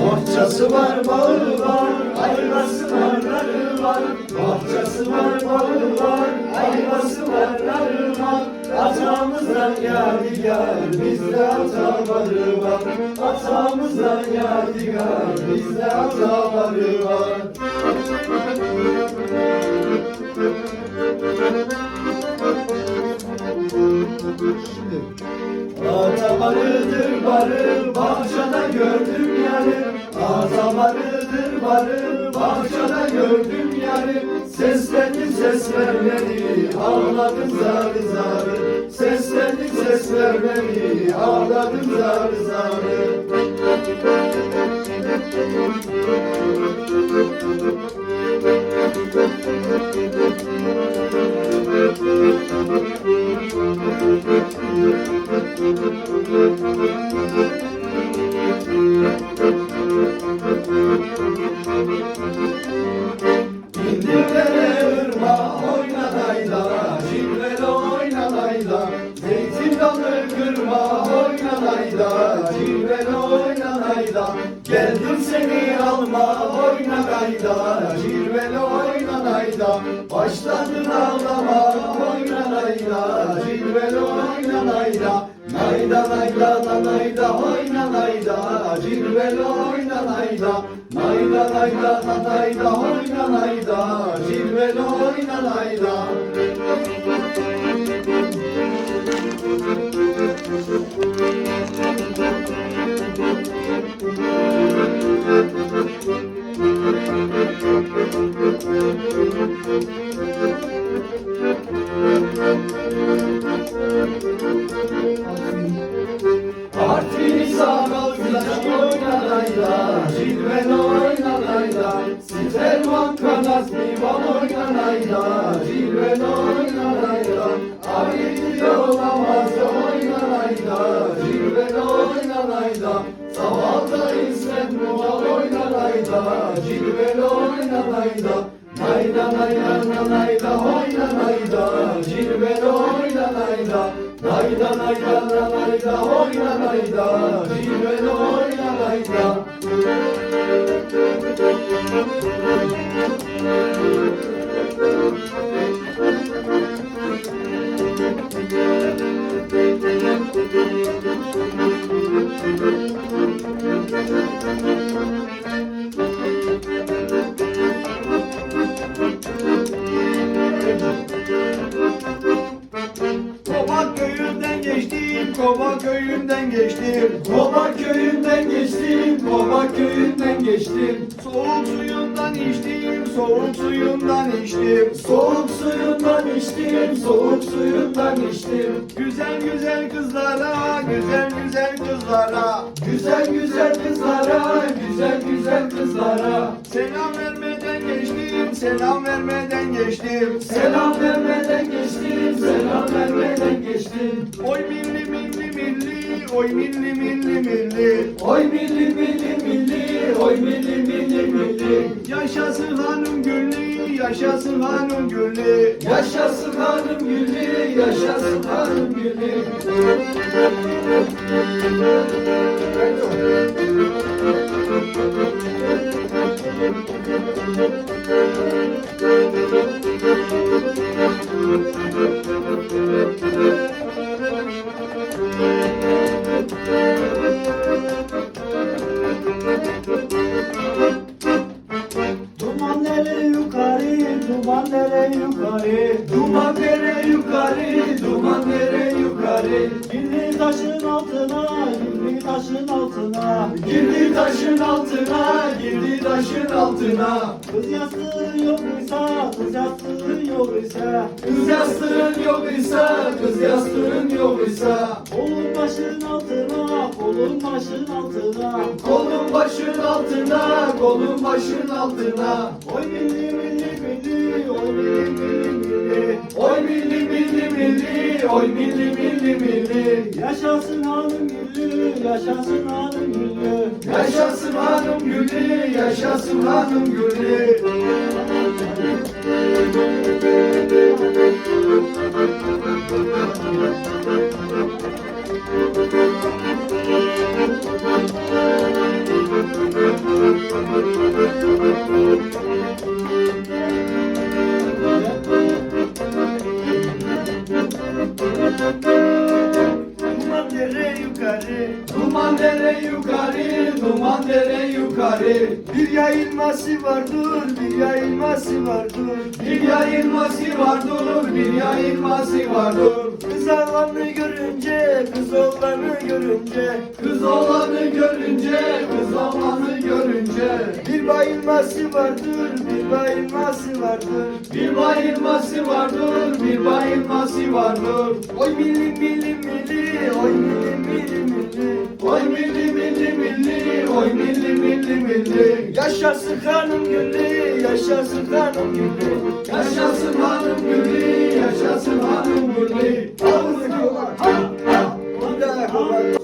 Bohçası var, bağı var, ayvası var, narı var. Bohçası var, bağı var, ayvası var, narı var. Atamızdan yadigar, bizde ataları var. Atamızdan yadigar, bizde ataları var. Barıdır barı, bahçede gördüm yarı. Ata barıdır barı, bahçede gördüm yarı. Seslendim ses vermedi, ağladım zarı zarı. Seslendim ses vermedi, ağladım zarı zarı. İndirlere Geldim seni alma oyna dayla, cilvele oyna dayla. Başladın ağlama oyna dayla, cilvele oyna dayla. Nayda nayda da nayda oyna nayda, cilvele oyna nayda. Nayda nayda da nayda oyna nayda, cilvele oyna nayda. Kanas divan oyna nayda, cilvele oyna nayda. Abi olamaz oyna nayda, cilvele oyna nayda. Sabahta İsmet Muğal oyna nayda, cilvele oyna nayda. Nayda nayda nayda oyna nayda, cilvele oyna nayda. Nayda nayda nayda oyna nayda, cilvele oyna nayda. Kobak köyünden geçtim, Kobak köyünden geçtim. Koma soğuk suyundan içtim. Soğuk suyundan içtim, soğuk suyundan içtim. Güzel güzel kızlara, güzel güzel kızlara. Güzel güzel kızlara, güzel güzel kızlara. Selam vermeden geçtim, selam vermeden geçtim. Selam vermeden geçtim, selam vermeden geçtim. Oy milli oy milli milli milli. Oy milli milli milli, oy milli milli milli. Yaşasın hanım güllü, yaşasın hanım güllü. Yaşasın hanım gülü, yaşasın hanım. Duman duman nere yukarı Duman nere yukarı, duman nere yukarı. Girdi taşın altına, girdi taşın altına Girdi taşın altına, girdi taşın altına. Kız yastığı yok ise, kız yastığı yok ise Kız yastığın yok ise, kız yastığın yok ise. Kolun başın altına, kolun başın altına Kolun başın altına, kolun başın altına. Oy milli, oy milli milli milli Oy milli milli milli. Yaşasın hanım güllü, yaşasın hanım güllü Yaşasın hanım gülü, yaşasın hanım gülü. Dere yukarı, duman dere yukarı. Bir yayılması vardır, bir yayılması vardır Bir yayılması vardır, bir yayılması vardır. Kız oğlanı görünce, kız oğlanı görünce Kız oğlanı görünce, kız oğlanı görünce. Bir bayılması vardır, bir bayılması vardır Bir bayılması vardır, bir bayılması vardır. Oy milli milli milli, oy milli milli, milli milli. Yaşasın hanım gülü, yaşasın hanım gülü Yaşasın hanım gülü, yaşasın hanım gülü. Ağzını kola, ha ha Bir daha Kollar.